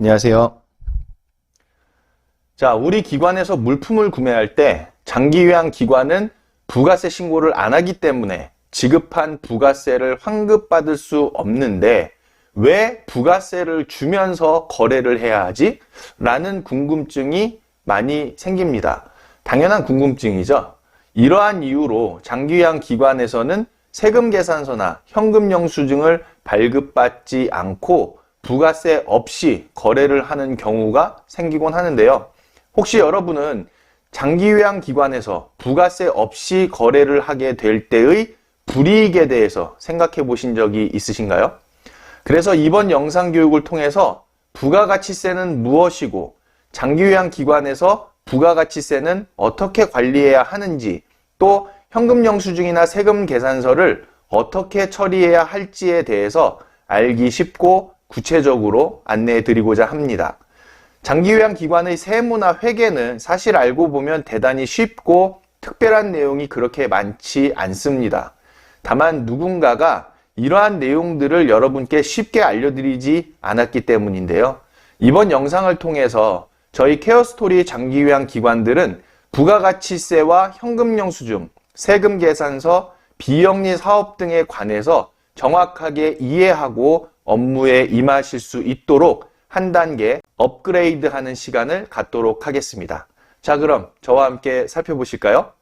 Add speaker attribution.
Speaker 1: 안녕하세요. 자, 우리 기관에서 물품을 구매할 때 장기요양 기관은 부가세 신고를 안 하기 때문에 지급한 부가세를 환급받을 수 없는데 왜 부가세를 주면서 거래를 해야 하지? 라는 궁금증이 많이 생깁니다. 당연한 궁금증이죠. 이러한 이유로 장기요양 기관에서는 세금 계산서나 현금 영수증을 발급받지 않고 부가세 없이 거래를 하는 경우가 생기곤 하는데요. 혹시 여러분은 장기요양 기관에서 부가세 없이 거래를 하게 될 때의 불이익에 대해서 생각해 보신 적이 있으신가요? 그래서 이번 영상 교육을 통해서 부가가치세는 무엇이고 장기요양 기관에서 부가가치세는 어떻게 관리해야 하는지 또 현금 영수증이나 세금 계산서를 어떻게 처리해야 할지에 대해서 알기 쉽고 구체적으로 안내해 드리고자 합니다. 장기요양 기관의 세무나 회계는 사실 알고 보면 대단히 쉽고 특별한 내용이 그렇게 많지 않습니다. 다만 누군가가 이러한 내용들을 여러분께 쉽게 알려드리지 않았기 때문인데요. 이번 영상을 통해서 저희 케어스토리 장기요양 기관들은 부가가치세와 현금영수증, 세금 계산서, 비영리 사업 등에 관해서 정확하게 이해하고 업무에 임하실 수 있도록 한 단계 업그레이드 하는 시간을 갖도록 하겠습니다. 자, 그럼 저와 함께 살펴보실까요?